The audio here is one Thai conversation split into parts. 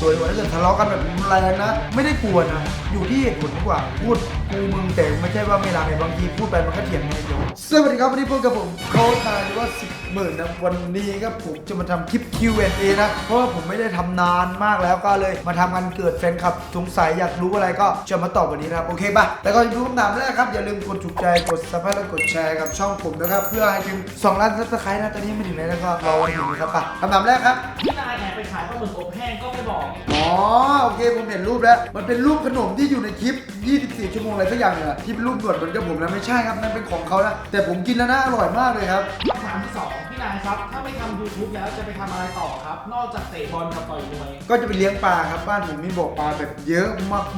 ตัวดีกว่าถ้าเกิดทะเลาะกันแบบรุนแรงนะ ไม่ได้กลัวนะ อยู่ที่เหตุผลดีกว่า พูดกูมึงแต่ไม่ใช่ว่าไม่รักไงบางทีพูดไปมันก็เถียงไงเดี๋ยวสวัสดีครับวันนี้พบกับผมโค้ชนายหรือว่าสิบหมื่นนะวันนี้ครับผมจะมาทำคลิป Q&A นะ เพราะว่าผมไม่ได้ทำนานมากแล้วก็เลยมาทำกันเกิดแฟนคลับสงสัยอยากรู้อะไรก็จะมาตอบวันนี้นะครับโอเคปะแต่ก่อนจะดูคำถามแรกครับอย่าลืมกดถูกใจกดซับสไครต์และกดแชร์กับช่องผมนะครับเพื่อให้ถึง2ล้านซับสไครต์นะตอนนี้ไม่ถึงไหนแล้วก็รอวันถึงนะครับปะคำถามแรกครับ แห้งก็ไม่บอกอ๋อ โอเคผมเห็นรูปแล้ว มันเป็นรูปขนมที่อยู่ในคลิป 24 ชั่วโมงอะไรสักอย่างเนี่ยที่เป็นรูปหนวดเหมือนกับผมนะไม่ใช่ครับนั่นเป็นของเขานะแต่ผมกินแล้วนะอร่อยมากเลยครับ คำถามที่สองพี่นายครับ ถ้าไม่ทำ YouTube แล้วจะไปทำอะไรต่อครับ นอกจากเตะบอลกับต่อยมวย ก็จะไปเลี้ยงปลาครับบ้านผมมีบ่อปลาแบบเยอะ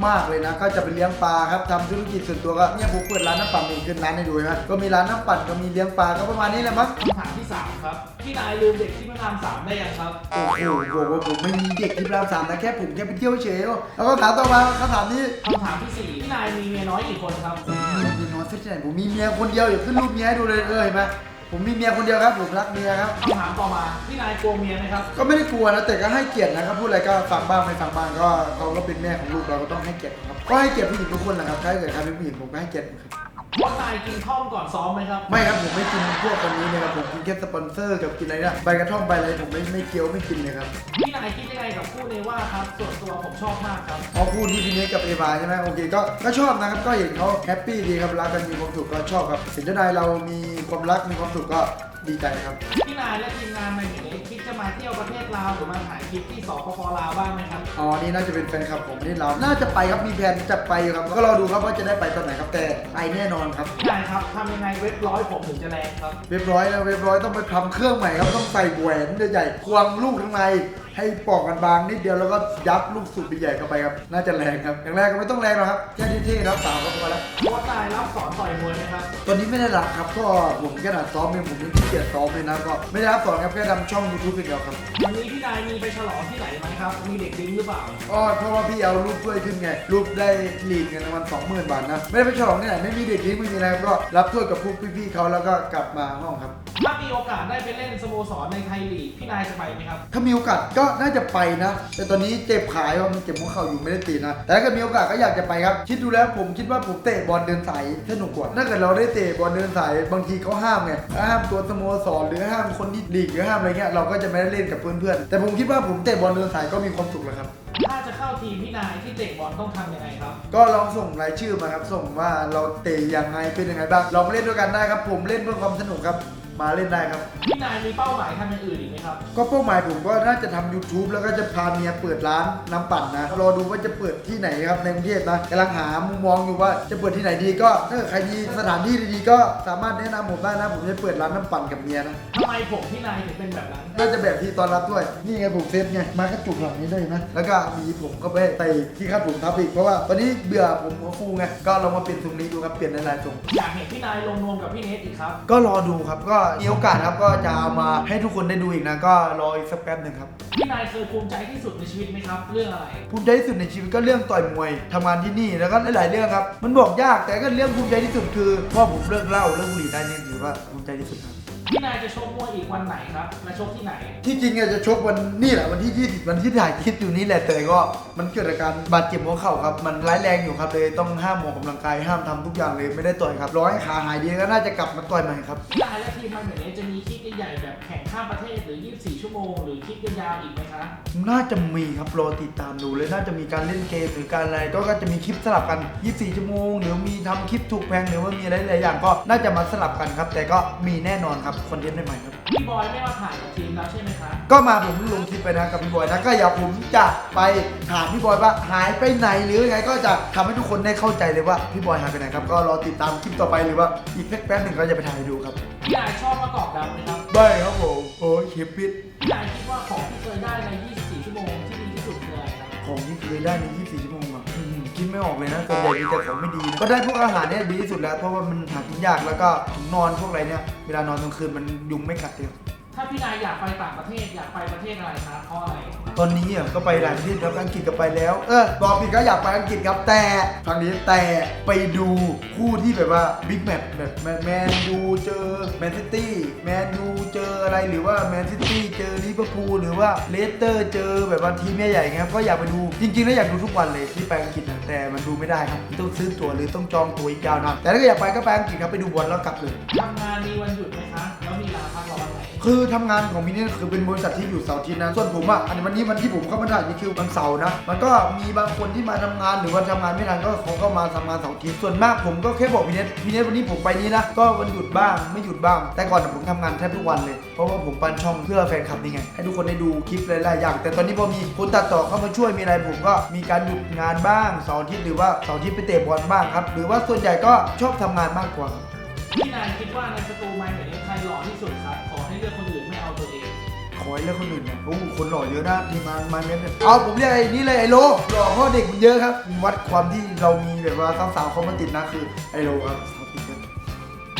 มากๆเลยนะ ก็จะไปเลี้ยงปลาครับทำธุรกิจส่วนตัวก็เนี่ยผมเปิดร้านน้ำปั่นเองขึ้นร้านให้ดูนะก็มีร้านน้ำปั่นก็มีเลี้ยงปลาก็ประมาณนี้แหละมั้งคำถามที่สามครับ พี่นายลืมเด็กที่พระรามสามได้ยังครับ โอ้โหบอกว่าผมไม่มีเด็กที่รามสามนะแค่ผมแค่ไปเที่ยวเฉยๆแล้วก็ถามต่อมาคำถามนี้คำถามที่สี่พี่นายมีเมียน้อยกี่คนครับมีน้อยสักที่ไหนผมมีเมียคนเดียวเดี๋ยวขึ้นรูปเมียให้ดูเลยเออเห็นไหมผมมีเมียคนเดียวครับผมรักเมียครับ คำถามต่อมาพี่นายกลัวเมียไหมครับ ก็ไม่ได้กลัวนะแต่ก็ให้เกียรตินะครับพูดอะไรก็ฟังบ้างไม่ฟังบ้างก็เขาก็เป็นแม่ของลูกเราก็ต้องให้เกียรติครับก็ให้เกียรติผู้หญิงทุกคนแหละครับถ้าเกิดใครเป็นผู้หญิงผมก็ให้เกียรติครับ ว่านายกินข้าวก่อนซ้อมไหมครับ ไม่ครับผมไม่กินพวกคนนี้เลยครับผมกินแค่สปอนเซอร์กับกินอะไรเนี่ยใบกระท่อมใบอะไรผมไม่ไม่เคี้ยวไม่กินเลยครับพี่นายคิดยังไงกับคู่เนว่าครับ ส่วนตัวผมชอบมากครับ พอพูดที่พี่เนสกับเอวาใช่ไหมโอเคก็ก็ชอบนะครับก็เห็นเขาแฮปปี้ดีครับรักกันมีความสุขก็ชอบครับเห็นเจ้านายเรามีความรักมีความสุขก็ดีใจครับ พี่นายและทีมงานในหนีคิดจะ มาเที่ยวประเทศลาวหรือมาถ่ายคลิปที่สปปลาวบ้างไหมครับ อ๋อ นี่น่าจะเป็นแฟนคลับผมนี่เราน่าจะไปครับ มีแผนจะไปอยู่ครับ ก็รอดูครับว่าจะได้ไปตอนไหนครับ แต่ไปแน่นอนครับ พี่นายครับทำยังไงเว็บร้อยผมถึงจะแรงครับ เรียบร้อยแล้วเรียบร้อยต้องไปทำเครื่องใหม่ครับ ต้องใส่แหวนใหญ่ๆควงลูกข้างใน ให้ปอกกันบางนิดเดียวแล้วก็ยัดลูกสูบใหญ่ๆเข้าไปครับ น่าจะแรงครับ อย่างแรกก็ไม่ต้องแรงหรอกครับแค่เท่ๆรับสาวก็พอแล้วโค้ชนายรับสอนต่อยมวยไหมครับ ตอนนี้ไม่ได้รับครับก็ผมขนาดซ้อมเองผมยังขี้เกียจซ้อมเลยนะก็ไม่ได้รับสอนครับแค่ทำช่องยูทูบเพียงเดียวครับวันนี้พี่นายมีไปฉลองที่ไหนไหมครับ มีเด็กดิ้งหรือเปล่าก็เพราะว่าพี่เอารูปถ้วยขึ้นไงรูปได้ลีดเงินรางวัลสองหมื่นบาทนะไม่ได้ไปฉลองที่ไหนไม่มีเด็กดิ้งไม่มีอะไรครับก็รับถ้วยกับพวกพี่ๆเขาแล้วก็กลับมาห้องครับถ้ามี โอกาสได้ไปเล่นสโมสรในไทยลีกพี่นายจะไปไหมครับ ถ้ามีโอกาสก็น่าจะไปนะ แต่ตอนนี้เจ็บขาเพราะมันเจ็บหัวเข่าอยู่ไม่ได้ตีนะ แต่ถ้าเกิดมีโอกาสก็อยากจะไปครับ คิดดูแล้วผมคิดว่าผมเตะบอลเดินสายสนุกกว่าถ้าเกิดเราได้เตะบอลเดินสายบางทีเขาห้ามไงห้ามตัวสโมสรหรือห้ามคนที่ลีกหรือห้ามอะไรเงี้ยเราก็จะไม่ได้เล่นกับเพื่อนๆแต่ผมคิดว่าผมเตะบอลเดินสายก็มีความสุขแล้วครับ ถ้าจะเข้าทีมพี่นายที่เตะบอลต้องทำยังไงครับ ก็ลองส่งรายชื่อมาครับ ส่งว่าเราเตะยังไงเป็นยังไงบ้างลองมาเล่นด้วยกันได้ครับ ผมเล่นเพื่อความสนุกครับ มาเล่นได้ครับ พี่นายมีเป้าหมายทำอย่างอื่นอีกไหมครับ ก็เป้าหมายผมก็น่าจะทำ YouTube แล้วก็จะพาเมียเปิดร้านน้ำปั่นนะรอดูว่าจะเปิดที่ไหนครับในกรุงเทพนะกำลังหามุมมองอยู่ว่าจะเปิดที่ไหนดีก็ถ้าเกิดใครมีสถานที่ดีๆก็สามารถแนะนำผมได้นะผมจะเปิดร้านน้ำปั่นกับเมียนะทำไมผมพี่นายถึงเป็นแบบนั้น ก็จะแบบที่ตอนรับด้วย นี่ไงผมเซตไงมากระจุกหลังนี้ได้นะ แล้วก็มีผมก็ไปใส่ที่คาดผมทับอีกเพราะว่าตอนนี้เบื่อผมหัวฟูไงก็ลองมาเปลี่ยนตรงนี้ดูครับเปลี่ยนในลายทรง อยากเห็นพี่นายลงนวมกับพี่เนทอีกครับ ก็รอดูครับก็มีโอกาสครับก็จะเอามาให้ทุกคนได้ดูอีกนะ ก็รออีกสักแป๊บหนึ่งครับ พี่นายเคยภูมิใจที่สุดในชีวิตไหมครับ เรื่องอะไร ภูมิใจที่สุดในชีวิตก็เรื่องต่อยมวยทำงานที่นี่แล้วก็หลายๆเรื่องครับ มันบอกยากแต่ก็เรื่องภูมิใจที่สุดคือพ่อผมเลิกเหล้าเลิกบุหรี่ได้นี่ถือว่าภูมิใจที่สุดครับ พี่นายจะชกมวยอีกวันไหนครับและชกที่ไหน ที่จริงอะจะชกวันนี่แหละวันที่ 20 วันที่ถ่ายคลิปอยู่นี่แหละแต่ก็มันเกิดอาการบาดเจ็บหัวเข่าครับ มันร้ายแรงอยู่ครับเลยต้องห้ามออกกำลังกายห้ามทำทุกอย่างเลยไม่ได้ต่อยครับร้อยขาหายดีก็น่าจะกลับมาต่อยใหม่ครับ พี่นายและทีมมันแบบนี้จะมีคลิป ใหญ่ๆแบบแข่งข้ามประเทศหรือ 24 ชั่วโมง หรือคลิปยาวๆอีกไหมคะ น่าจะมีครับรอติดตามดูเลยน่าจะมีการเล่นเกมหรือการอะไรก็ก็จะมีคลิปสลับกัน 24 ชั่วโมง หรือมีทำคลิปถูกแพงหรือว่ามีอะไรหลายอย่างก็น่าจะมาสลับกันครับ แต่ก็มีแน่นอนครับคอนเทนต์ใหม่ๆครับ พี่บอยไม่มาถ่ายกับทีมแล้วใช่ไหมคะ ก็มาผมลงคลิปไปนะกับพี่บอยนะก็อย่าผมจะไปถามพี่บอยว่าหายไปไหนหรือยังไงก็จะทำให้ทุกคนได้เข้าใจเลยว่าพี่บอยหายไปไหนครับก็รอติดตามคลิปต่อไปหรือว่าอีกสักแป๊บหนึ่งก็จะไปถ่ายให้ดูครับ พี่นายชอบมะกอกดำไหมครับ ได้ครับผมโอ้ยคลิปปิดพี่นายคิดว่าของที่เคยได้ใน 24 ชั่วโมงที่ดีที่สุดคืออะไรครับของที่เคยได้ใน 24 ชั่วโมงอะอืมคิดไม่ออกเลยนะส่วนใหญ่มีแต่ของไม่ดีนะก็ได้พวกอาหารเนี่ยดีที่สุดแล้ว เพราะว่ามันหากินยากแล้วก็ถุงนอนพวกอะไรเนี่ย เวลานอนกลางคืนมันยุงไม่กัดเลย ถ้าพี่นายอยากไปต่างประเทศอยากไปประเทศอะไรครับเพราะอะไรตอนนี้อะก็ไปหลายประเทศครับอังกฤษก็ไปแล้ว เออบอกผิดก็อยากไปอังกฤษครับแต่ครั้งนี้แต่ไปดูคู่ที่แบบว่าบิ๊กแมตช์แบบแมนแมนยูเจอแมนซิตี้แมนยูเจออะไรหรือว่าแมนซิตี้เจอลิเวอร์พูลหรือว่าเลสเตอร์เจอแบบว่าทีมใหญ่ๆเงี้ยครับก็อยากไปดูจริงๆแล้วอยากดูทุกวันเลยที่ไปอังกฤษนะแต่มันดูไม่ได้ครับต้องซื้อตั๋วหรือต้องจองตั๋วอีกยาวนานแต่ถ้าเกิดอยากไปก็ไปอังกฤษครับไปดูบอลแล้วกลับเลยทำงานมีวันหยุดไหม คือทำงานของมินเนี่ยคือเป็นบริษัทที่อยู่เสาร์อาทิตย์นะ ส่วนผมอะอันนี้วันนี้วันที่ผมเข้ามาถ่ายนี่คือวันเสาร์นะ มันก็มีบางคนที่มาทำงานหรือว่าทำงานไม่ทันก็เขาก็มาทำงานเสาร์อาทิตย์ ส่วนมากผมก็แค่บอกพี่เนทพี่เนทวันนี้ผมไปนี่นะ ก็วันหยุดบ้างไม่หยุดบ้าง แต่ก่อนอะผมทำงานแทบทุกวันเลย เพราะว่าผมปั้นช่องเพื่อแฟนคลับนี่ไง ให้ทุกคนได้ดูคลิปหลายๆอย่าง แต่ตอนนี้พอมีคนตัดต่อเข้ามาช่วยมีอะไรผมก็มีการหยุดงานบ้างเสาร์อาทิตย์หรือว่าเสาร์อาทิตย์ไปเตะบอลบ้างครับ หรือว่าส่วนใหญ่ก็ชอบทำงานมากกว่าครับ พี่นายคิดว่าในสตูไมค์แบบนี้ใครหล่อที่สุดครับ เลือกคนอื่นไม่เอาตัวเองขอให้เลือกคนอื่นเนี่ยโอ้โหคนหล่อเยอะนะทีมงานมาเนี่ยเอาผมเรียกไอ้นี่เลยไอ้โลหล่อเพราะเด็กมันเยอะครับ วัดความที่เรามีแบบว่าสาวๆเขามาติดนะคือไอ้โลครับสาวติดเยอะ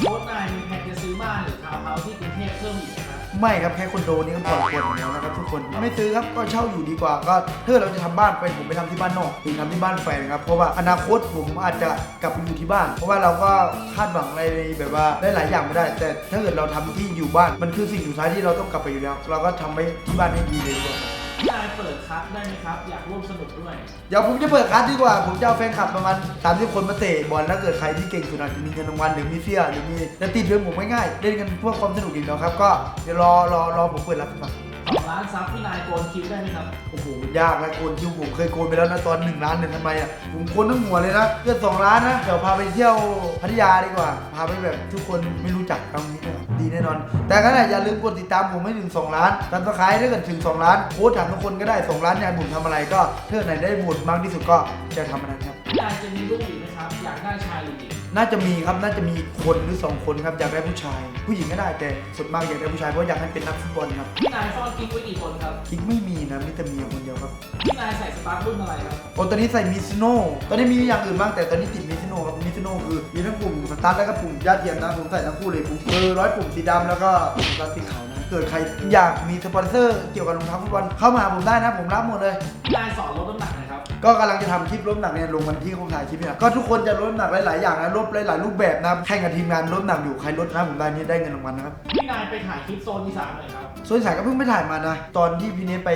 โค้ชนายมีแผนจะซื้อบ้านหรือทาวน์เฮาส์ที่กรุงเทพเพิ่มอีกไหมครับ ไม่ครับแค่คอนโดนี่ก็ผ่อนปลนแล้วนะครับทุกคนไม่ซื้อครับก็เช่าอยู่ดีกว่าก็ถ้าเราจะทำบ้านไปผมไปทำที่บ้านนอกหรือทำที่บ้านแฟนครับเพราะว่าอนาคตผมอาจจะกลับไปอยู่ที่บ้าน เพราะว่าเราก็คาดหวังอะไรแบบว่าได้หลายอย่างไม่ได้ แต่ถ้าเกิดเราทำที่อยู่บ้านมันคือสิ่งสุดท้ายที่เราต้องกลับไปอยู่แล้ว เราก็ทำไว้ที่บ้านให้ดีเลยดีกว่าพี่นายเปิดคัสได้ไหมครับ อยากร่วมสนุกด้วย เดี๋ยวผมจะเปิดคัสดีกว่า ผมจะเอาแฟนคลับประมาณ30 คนมาเตะบอลแล้วเกิดใครที่เก่งสุดอาจจะมีเงินรางวัลหรือมีเสื้อหรือมีจะติดเรื่องผมง่ายๆเล่นกันเพื่อความสนุกอีกแล้วครับ ก็เดี๋ยวรอรอรอผมเปิดรับสมัคร สองล้านซับพี่นายโกนคิ้วได้ไหมครับ โอ้โหยากนะโกนคิวผมเคยโกนไปแล้วนะตอนหนึ่งล้านเนี่ยทำไมอะผมโกนทั้งหัวเลยนะเพื่อนสองล้านนะเดี๋ยวพาไปเที่ยวพัทยาดีกว่า พาไปแบบทุกคนไม่รู้จักเอางี้ดีกว่าดีแน่นอน แต่ก็ได้อย่าลืมกดติดตามผมให้ถึง 2 ล้านตามสไครต์ถ้าเกิดถึง 2 ล้านโค้ชถามทุกคนก็ได้ 2 ล้านเนี่ยผมทำอะไรก็ถ้าไหนได้ผลมากที่สุดก็จะทำอันนั้นครับพี่นายจะมีลูกอีกไหมครับ อยากได้ชายหรือหญิง น่าจะมีครับน่าจะมีคนหรือ2คนครับอยากได้ผู้ชาย ผู้หญิงก็ได้แต่ส่วนมากอยากได้ผู้ชายเพราะอยากให้เป็นนักฟุตบอลครับพี่นายซ่อนกิ๊กไว้กี่คนครับคิกไม่มีนะมีแต่เมียคนเดียวครับพี่นายใส่สตาร์ทรุ่นอะไรครับโอ้ตอนนี้ใส่มิซิโน่ตอนนี้มีอย่างอื่นบ้างแต่ตอนนี้ติดมิซิโน่ครับมิซิโน่คือมีทั้งปุ่มสตาร์ทแล้วก็ปุ่มยอดเยี่ยมนะผมใส่ทั้งคู่เลยปุ่มเออร้อยปุ่มสีดำแล้วก็ปุ่มสตาร์ทสีขาวนะเกิดใครอยากมีสปอนเซอร์เกี่ยวกับรองเท้าฟุตบอลเข้ามาหาผมได้นะผมรับหมดเลยพี่นาย กหนะครับก็กำลังจะทำคลิปลดน้ำหนักเนี่ยลงวันที่เขาถ่ายคลิปเนี่ยก็ทุกคนจะลดน้ำหนักหลายๆอย่างนะลดหลายๆรูปแบบนะแข่งกับทีมงานลดน้ำหนักอยู่ใครลดนะผมได้นี่ได้เงินรางวัลนะครับ พี่นายไปถ่ายคลิปโซนอีสานหน่อยครับ ส่วนสายก็เพิ่งไปถ่ายมานะ ตอนที่พี่เนทไป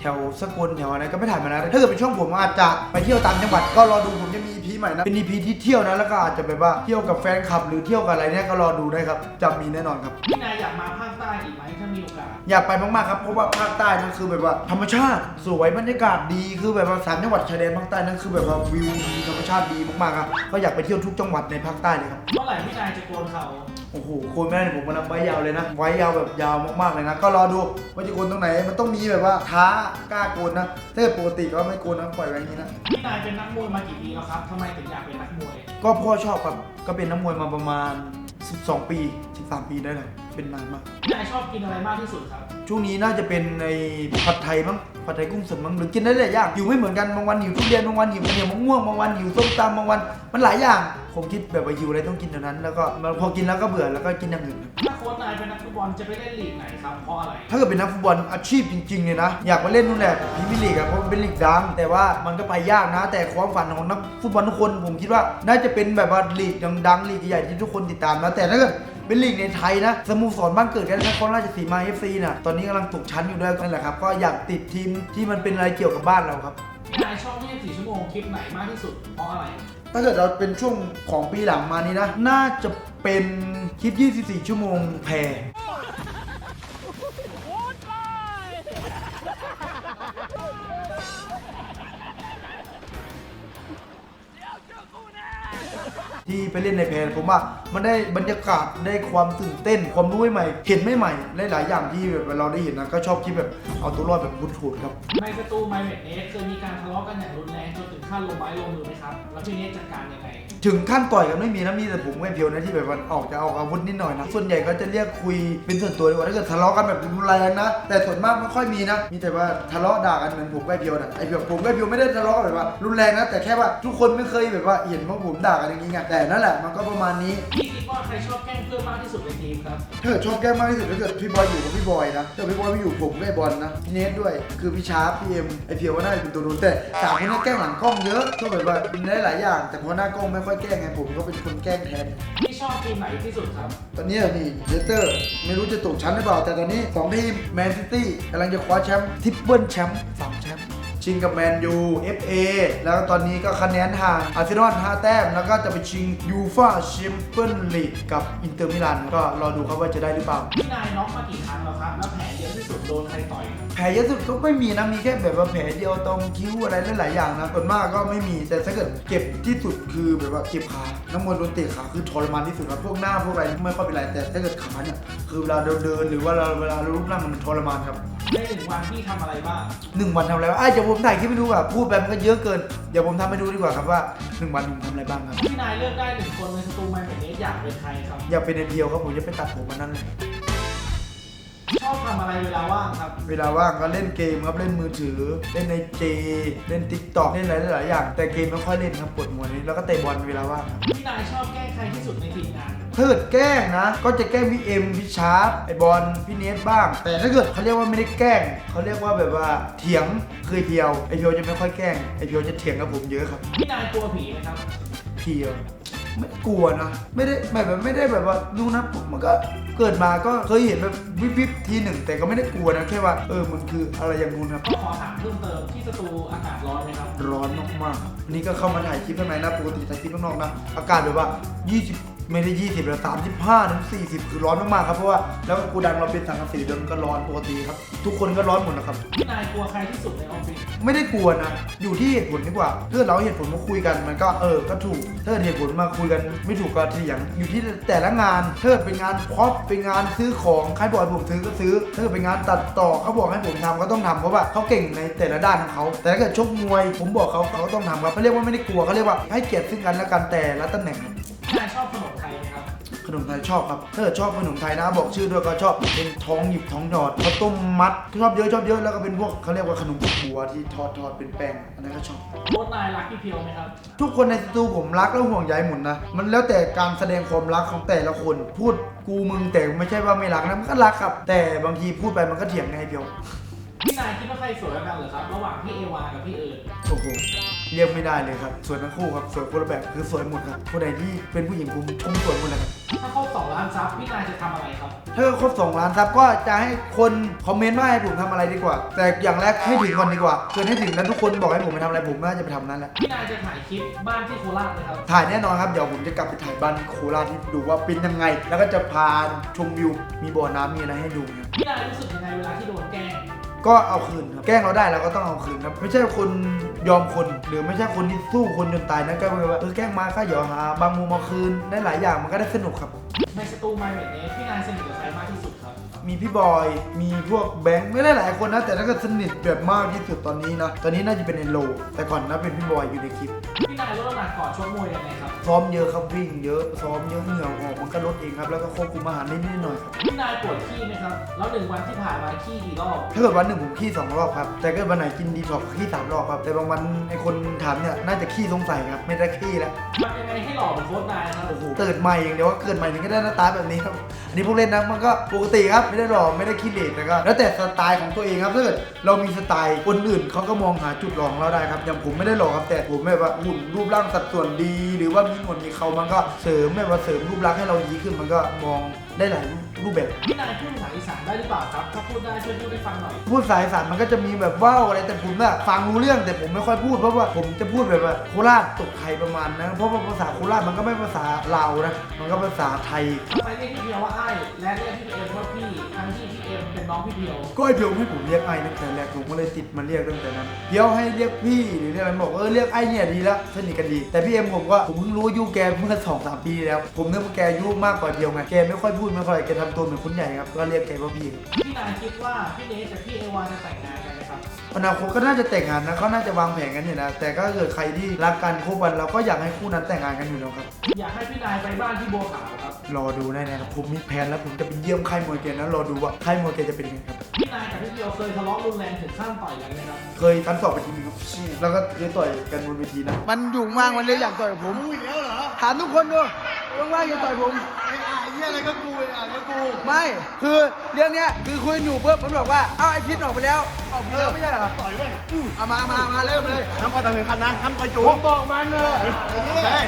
แถวสกลแถวอะไรก็ไม่ถ่ายมานะถ้าเกิดเป็นช่องผมอาจจะไปเที่ยวตามจังหวัดก็รอดูผมจะมี EP ใหม่นะ เป็น EP ที่เที่ยวนะ แล้วก็อาจจะแบบว่าเที่ยวกับแฟนคลับ หรือเที่ยวกับอะไรเนี่ยก็รอดูได้ครับจะมีแน่นอนครับ พี่นายอยากมาภาคใต้อีกไหมถ้ามีโอกาส อยากไปมากๆครับ เพราะว่าภาคใต้นั่นคือแบบว่าธรรมชาติสวยบรรยากาศดีคือแบบว่าสามจังหวัดชายแดนภาคใต้นั่นคือแบบว่าวิวดีธรรมชาติดีมากๆครับก็อยากไปเที่ยวทุกจังหวัดในภาคใต้เลยครับ เมื่อไหร่พี่นายจะโกนเขาโอ้โหโคนแม่เนี่ยผมกำลังไว้ยาวเลยนะ ไว้ยาวแบบยาวมากๆเลยนะ ก็รอดูว่าจะโกนตรงไหน มันต้องมีแบบว่าท้ากล้าโกนนะถ้าเกิดปกติก็ไม่โกนนะปล่อยไว้อย่างนี้นะ พี่นายเป็นนักมวยมากี่ปีแล้วครับทำไมถึงอยากเป็นนักมวย ก็พ่อชอบครับก็เป็นนักมวยมาประมาณ 12 ปี 13 ปีได้เลยเป็นนานมากพี่นายชอบกินอะไรมากที่สุดครับ ช่วงนี้น่าจะเป็นในผัดไทยมั้งผัดไทยกุ้งสดมั้งหรือกินได้หลายอย่างอยู่ไม่เหมือนกันบางวันหิวทุเรียนบางวันหิวข้าวเหนียวมะม่วงบางวันหิวส้มตำบางวัน มันหลายอย่าง ผมคิดแบบว่าหิวอะไรต้องกินเท่านั้น แล้วก็พอกินแล้วก็เบื่อแล้วก็กินอย่างอื่นครับ ถ้าโค้ชนายเป็นนักฟุตบอลจะไปเล่นลีกไหนครับเพราะอะไร ถ้าเกิดเป็นนักฟุตบอลอาชีพจริงๆเนี่ยนะอยากไปเล่นนู่นแหละพรีเมียร์ลีกอะเพราะมันเป็นลีกดัง แต่ว่ามันก็ไปยากนะ แต่ความฝันของนักฟุตบอลทุกคนผมคิดว่า น่าจะเป็นแบบว่าลีกดังๆลีกใหญ่ที่ทุกคนติดตามนะแต่ถ้าเกิดเป็นลีกในไทยนะสโมุสรบ้านเกิดกันนครราชสีมาเอฟซีน่ะตอนนี้กำลังตกชั้นอยู่ด้วยนั่นแหละครับก็อยากติดทีมที่มันเป็นอะไรเกี่ยวกับบ้านเราครับพี่นายชอบ24ชั่วโมงคลิปไหนมากที่สุดเพราะอะไร ถ้าเกิดเราเป็นช่วงของปีหลังมานี้นะ น่าจะ เป็นคลิป 24 ชั่วโมงแพร ที่ไปเล่นในแพรผมว่ามันได้บรรยากาศได้ความตื่นเต้น ความรู้ใหม่ๆเห็นไม่ใหม่หลายๆอย่างที่แบบเราได้เห็นนะก็ชอบที่แบบเอาตัวรอดแบบบุญโหดครับในสตูไมเมดเนสเคยมีการทะเลาะกันอย่างรุนแรงจนถึงขั้นลงไม้ลงมือไหมครับ แล้วพี่เนสจัดการยังไง ถึงขั้นต่อยกันไม่มีนะมีแต่ผมกับเพียวนะที่แบบว่าออกจะเอาอาวุธนิดหน่อยนะส่วนใหญ่ก็จะเรียกคุยเป็นส่วนตัวดีกว่าถ้าเกิดทะเลาะกันแบบรุนแรงนะ แต่ส่วนมากไม่ค่อยมีนะ มีแต่ว่าทะเลาะด่ากันเหมือนผมกับไอ้เพียวนะไอ้เพียวผมกับไอ้เพียวไม่ได้ทะเลาะแบบว่ารุนแรงนะแต่แค่ว่าทุกคนไม่เคยแบบว่าเห็นว่าผมด่ากันอย่างนี้ไงแต่แต่นั่นแหละมันก็ประมาณนี้ พี่คิดว่าใครชอบแกล้งเพื่อนมากที่สุดในทีมครับถ้าเกิดชอบแกล้งมากที่สุดถ้าเกิดพี่บอยอยู่กับพี่บอยนะถ้าพี่บอยไม่อยู่ผมก็ไอ้บอลนะพี่เนทด้วย คือพี่ชาร์ปพี่เอ็มไอเพียวว่าน่าจะเป็นตัวนู้นแต่สามคนนี้แกล้งหลังกล้องเยอะก็แบบว่าเป็นได้หลายอย่าง แต่พอหน้ากล้องไม่ค่อยแกล้งไงผมก็เป็นคนแกล้งแทน พี่ชอบทีมไหนที่สุดครับ ตอนนี้นี่เลสเตอร์ไม่รู้จะตกชั้นหรือเปล่า แต่ตอนนี้สองทีมแมนซิตี้กำลังจะคว้าแชมป์ทริปเปิลแชมป์สามแชิงกับแมนยู FA แล้วตอนนี้ก็คะแนนห่างอาร์เซนอล5แต้ม แล้วก็จะไปชิงยูฟาแชมเปี้ยนลีกกับอินเตอร์มิลานก็รอดูครับว่าจะได้หรือเปล่า พี่นายน็อกมากี่ครั้งแล้วครับ แล้วแผลเยอะที่สุดโดนใครต่อย แผลเยอะสุดก็ไม่มีนะ มีแค่แบบว่าแผลเดียวตรงคิ้วอะไรหลายๆอย่างนะส่วนมากก็ไม่มี แต่ถ้าเกิดเจ็บที่สุดคือแบบว่าเจ็บขาน้ำมวยโดนเตะขาคือทรมานที่สุดครับพวกหน้าพวกอะไรไม่ค่อยเป็นไรแต่ถ้าเกิดขาเนี่ยคือเวลาเดินๆหรือว่าเราเวลาเราลุกนั่งมันทรมานครับในหนึ่งวันพี่ทำอะไรบ้างหนึ่งวันทำอะไรวะไอ้ยเดี๋ยวผมถ่ายคลิปให้ดูอะพูดไปมันก็เยอะเกินเดี๋ยวผมทำให้ดูดีกว่าครับว่าหนึ่งวันผมทำอะไรบ้างครับพี่นายเลือกได้หนึ่งคนในสตูแมนแบบนี้อยากเป็นใครครับอยากเป็นไอเพียวครับผมจะไปตัดผมมันนั่นเลย ชอบทำอะไรเวลาว่างครับ เวลาว่างก็เล่นเกมครับเล่นมือถือ เล่นในเจเล่นติ๊กต็อกเล่นอะไรหลายๆอย่าง แต่เกมไม่ค่อยเล่นครับปวดหัวนี้แล้วก็เตะบอลเวลาว่างครับพี่นายชอบแกล้งใครที่สุดในทีมงานถ้าเกิดแกล้งนะ ก็จะแกล้งพี่เอ็มพี่ชาร์ปไอบอลพี่เนทบ้าง แต่ถ้าเกิดเขาเรียกว่าไม่ได้แกล้งเขาเรียกว่าแบบว่าเถียงเคยเพียวไอเพียวจะไม่ค่อยแกล้งไอเพียวจะเถียงกับผมเยอะครับพี่นายกลัวผีไหมครับ เพียว ไม่กลัวนะ ไม่ได้แบบแบบไม่ได้แบบว่าดูนะผมมันก็เกิดมาก็เคยเห็นแบบวิบวิบทีหนึ่งแต่ก็ไม่ได้กลัวนะแค่ว่าเออมันคืออะไรอย่างงู้นครับก็ขอถามเพิ่มเติมที่สตูอากาศร้อนไหมครับ ร้อนมากๆวันนี้ก็เข้ามาถ่ายคลิปข้างในนะปกติถ่ายคลิปข้างนอกนะอากาศแบบว่า 20 ไม่ได้ 20แล้ว35ถึง40 คือร้อนมากๆครับเพราะว่าแล้วก็กูดังเราเป็นสังกะสีเดิมก็ร้อนปกติครับ ทุกคนก็ร้อนหมดนะครับ พี่นายกลัวใครที่สุดในออฟฟิศไม่ได้กลัวนะ อยู่ที่เหตุผลดีกว่าถ้าเราเหตุผลมาคุยกันมันก็เออ ก็ถูกถ้าเหตุผลมาคุยกัน ไม่ถูกก็เถียงอยู่ที่แต่ละงานถ้าเกิดเป็นงานพร็อปเป็นงานซื้อของใครบอกให้ผมซื้อก็ซื้อถ้าเกิดเป็นงานตัดต่อเขาบอกให้ผมทำก็ต้องทำเพราะว่าเขาเก่งในแต่ละด้านของเขา แต่ถ้าเกิดชกมวย ผมบอกเขาเขาก็ต้องทำครับเขาเรียกว่าไม่ได้กลัวเขาเรียกว่าให้เกียรติซึ่งกันและกันแต่ละตำแหน่งครับพี่นายชอบ ขนมไทยชอบครับถ้าเกิดชอบขนมไทยนะบอกชื่อด้วยก็ชอบเป็นท้องหยิบท้องหยอดข้าวต้มมัดชอบเยอะชอบเยอะแล้วก็เป็นพวกเขาเรียกว่าขนมบัวที่ทอดทอดเป็นแป้งอันนั้นก็ชอบ โค้ชนายรักพี่เพียวไหมครับ ทุกคนในสตูผมรักและห่วงใยหมดนะ มันแล้วแต่การแสดงความรักของแต่ละคน พูดกูมึงแต่ไม่ใช่ว่าไม่รักนะมันก็รักครับ แต่บางทีพูดไปมันก็เถียงไงเดียว พี่นายคิดว่าใครสวยกว่ากันเหรอครับ ระหว่างพี่เอวากับพี่เอิญโอ้โหเรียกไม่ได้เลยครับ สวยทั้งคู่ครับ สวยคนละแบบคือสวยหมดครับ คนใดที่เป็นผู้หญิงผมชมสวยหมดเลยครับ ถ้าครบสองล้านซับพี่นายจะทำอะไรครับ ถ้าครบ2ล้านซับก็จะให้คนคอมเมนต์ว่าให้ผมทำอะไรดีกว่า แต่อย่างแรกให้ถึงก่อนดีกว่าเกินให้ถึงนั้นทุกคนบอกให้ผมไปทำอะไรผมน่าจะไปทำนั้นแหละ พี่นายจะถ่ายคลิปบ้านที่โคราชไหมครับ ถ่ายแน่นอนครับ เดี๋ยวผมจะกลับไปถ่ายบ้านโคราชที่ดูว่าเป็นยังไง แล้วก็จะพาชมวิวมีบ่อน้ำมีอะไรให้ดูครับ พี่นายรู้สึกยังไงเวลาที่โดนแกล้ง ก็เอาคืนครับแกล้งเราได้เราก็ต้องเอาคืนครับ ไม่ใช่คนยอมคนหรือไม่ใช่คนที่สู้คนจนตายนะก็คือว่าเออแกล้งมาก็เดี๋ยวหาบางมุมมาคืนได้หลายอย่างมันก็ได้สนุกครับ ในสตูมาแบบนี้พี่นายสนิทกับใครมากที่สุดครับ มีพี่บอย มีพวกแบงค์ไม่ได้หลายคนนะ แต่ถ้าเกิดสนิทแบบมากที่สุดตอนนี้นะ ตอนนี้น่าจะเป็นไอโล แต่ก่อนนะเป็นพี่บอยอยู่ในคลิปพี่ นายลดน้ำหนักก่อนชกมวยยังไงครับ ซ้อมเยอะครับวิ่งเยอะซ้อมเยอะเหงื่อออกมันก็ลดเองครับแล้วก็ควบคุมอาหารนิดๆหน่อยๆครับพี่นายปวดขี้ไหมครับ แล้วหนึ่งวันที่ผ่านมาขี้กี่รอบ ถ้าเกิดวันหนึ่งผมขี้สองรอบครับแต่ก็วันไหนกินดีท็อกซ์ขี้สามรอบครับแต่บางวันไอคนถามเนี่ยน่าจะขี้สงสัยครับไม่ได้ขี้แล้วทำยังไงให้หล่อเหมือนโค้ชนายครับโอ้โหเกิดใหม่อย่างเดียวว่าเกิดใหม่ถึงก็ได้หน้าตาแบบนี้ครับอันนี้พวกเล่นนะมันก็ปกติครับไม่ได้หล่อไม่ได้ขี้เหร่แต่ก็แล้วแต่สไตล์ของตัวเองครับถ้าเกิดเรามีสไตล์คนอื่นเขาก็มองหาจุดหล่อของเราได้ครับอย่างผมไม่ได้หล่อครับแต่ผมแบบว่าหุ่นรูปร่างสัดส่วนดี หรือว่ามีหนวดมีเขามันก็เสริมแบบว่าเสริมรูปลักษณ์ให้เราดีขึ้นมันก็มอง ได้หลายรูปแบบ พี่นายพูดภาษาอีสานได้หรือเปล่าครับ ถ้าพูดได้ช่วยพูดให้ฟังหน่อย พูดสายอีสานมันก็จะมีแบบว่าวอะไรแต่ผมอะฟังรู้เรื่องแต่ผมไม่ค่อยพูดเพราะว่าผมจะพูดแบบว่าโคราชตกไทยประมาณนะเพราะว่าภาษาโคราชมันก็ไม่ภาษาลาวนะมันก็ภาษาไทย ทำไมเรียกพี่เพียวว่าไอ้ายและเรียกพี่เอ็มว่าพี่ทั้งที่พี่เอ็มเป็นน้องพี่เพียว ก็ไอเพียวให้ผมเรียกไอ้ตั้งแต่แรกผมก็เลยติดมาเรียกตั้งแต่นั้นเพียวให้เรียกพี่หรือเรียกอะไรบอกเออเรียกไอ้เนี่ยดีแล้วสนิทกันดี แต่พี่เอ็มผมก็ผมเพิ่งรู้อายุแกเมื่อสองสามปีแล้ว ผมนึกว่าแกอายุมากกว่าเพียวไงแกไม่ค่อยพูดไม่ค่อยแกทำตัวเหมือนคนใหญ่ครับ ก็เรียกแกว่าพี่พี่นายคิดว่าพี่เนสกับพี่เอวาจะแต่งงานกันไหมครับ อนาคตก็น่าจะแต่งงานนะเขาน่าจะวางแผนกันอยู่นะ แต่ก็เกิดใครที่รักกันคบกันเราก็อยากให้คู่นั้นแต่งงานกันอยู่แล้วครับ อยากให้พี่นายไปบ้านที่บัวขาวครับ รอดูแน่ๆครับผมมีแผนแล้วผมจะไปเยี่ยมค่ายมวยแกนะรอดูว่าค่ายมวยแกจะเป็นยังไงครับ พี่นายกับพี่เพียวเคยทะเลาะรุนแรงถึงขั้นต่อยกันไหมครับ เคยทันสอบไปทีนึงครับแล้วก็เคยต่อยกันบนเวทีนะ มันยุ่งมากมันเลยอยากต่อยกับผมรู้อีกแล้วเหรอถามทุกคนดู ว่างๆจะต่อยผม ไอ้อะไอ้เหี้ยอะไรก็กูไอ้อะก็กูไม่คือเรื่องเนี้ยคือคุยอยู่เพื่อผมบอกว่าเอ้าไอพิษออกไปแล้วออกไปแล้วไม่ใช่เหรอต่อยเว้ยเอามามามาเริ่มเลยห้ามก่อนต่อยถึงคันนะห้ามต่อยจูผมบอกมันเลยใช่ย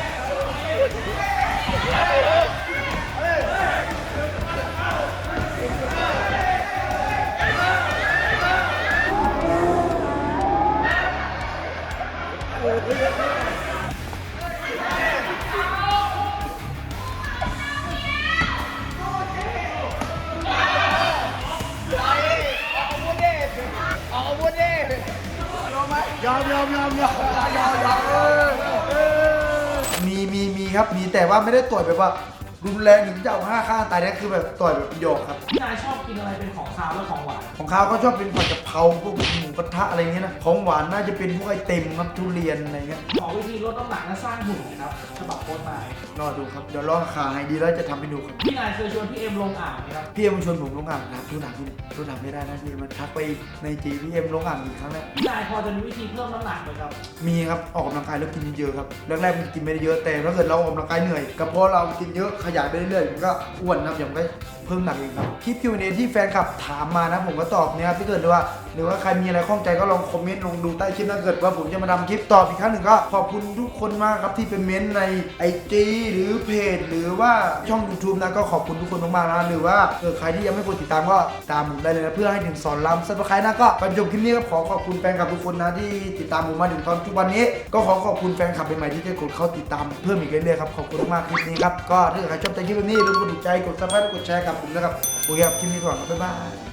ว่าไม่ได้ต่อยแบบว่ารุนแรงถึงจะเอาห้าฆ่าตายนะคือแบบต่อยแบบหยอกครับ พี่นายชอบกินอะไรเป็นของคาวและของหวาน ของเขาก็ชอบเป็นผัดกะเพราพวกหมูกระทะอะไรเงี้ยนะ ของหวานน่าจะเป็นพวกไอเต็มครับทุเรียนอะไรเงี้ยขอวิธีลดน้ำหนักและสร้างหุ่นนะครับฉบับโค้ชนายรอดูครับ เดี๋ยวรอขาให้ดีแล้วจะทำให้ดูครับ พี่นายเคยชวนพี่เอ็มลงอ่างไหมครับ พี่เอ็มมาชวนผมลงอ่างนะดูหนังพี่ดูหนังไม่ได้นะพี่มันทักไปในจีพี่เอ็มลงอ่างอีกครั้งแรกพี่นายพอจะมีวิธีเพิ่มน้ำหนักไหมครับ มีครับออกกำลังกายแล้วกินเยอะๆครับแรกๆมันกินไม่ได้เยอะแต่ถ้าเกิดเราออกกำลังกายเหนื่อยก็เพราะเรากินเยอะขยายไปเรื่อยๆมันก็อ้วนครับอย่างไร เพิ่มหนักเองครับคลิป Q&A ที่แฟนคลับถามมานะผมก็ตอบนะครับถ้าเกิดว่าหรือว่าใครมีอะไรข้องใจก็ลองคอมเมนต์ลงดูใต้คลิปถ้าเกิดว่าผมจะมาทำคลิปตอบอีกครั้งหนึ่งก็ขอบคุณทุกคนมากครับที่เป็นเม้นต์ใน IG หรือเพจ หรือว่าช่อง YouTube นะก็ขอบคุณทุกคนมากๆนะหรือว่าเออใครที่ยังไม่กดติดตามก็ตามผมได้เลยนะเพื่อให้ถึงสอนรำซับสไครนะก็ไปจบคลิปนี้ก็ขอขอบคุณแฟนคลับทุกคนนะที่ติดตามผมมาถึงตอนทุกวันนี้ ก็ขอขอบคุณแฟนคลับใหม่ๆที่ได้กดเข้าติดตามเพิ่มอีกเรื่อยๆครับขอบคุณมากๆคลิปนี้ครับก็ถ้าเกิดใครชอบใจคลิปนี้อย่าลืมกดถูกใจกดซับสไครต์กดแชร์กับผมนะครับโอเคครับคลิปนี้ก่อนครับบ๊ายบาย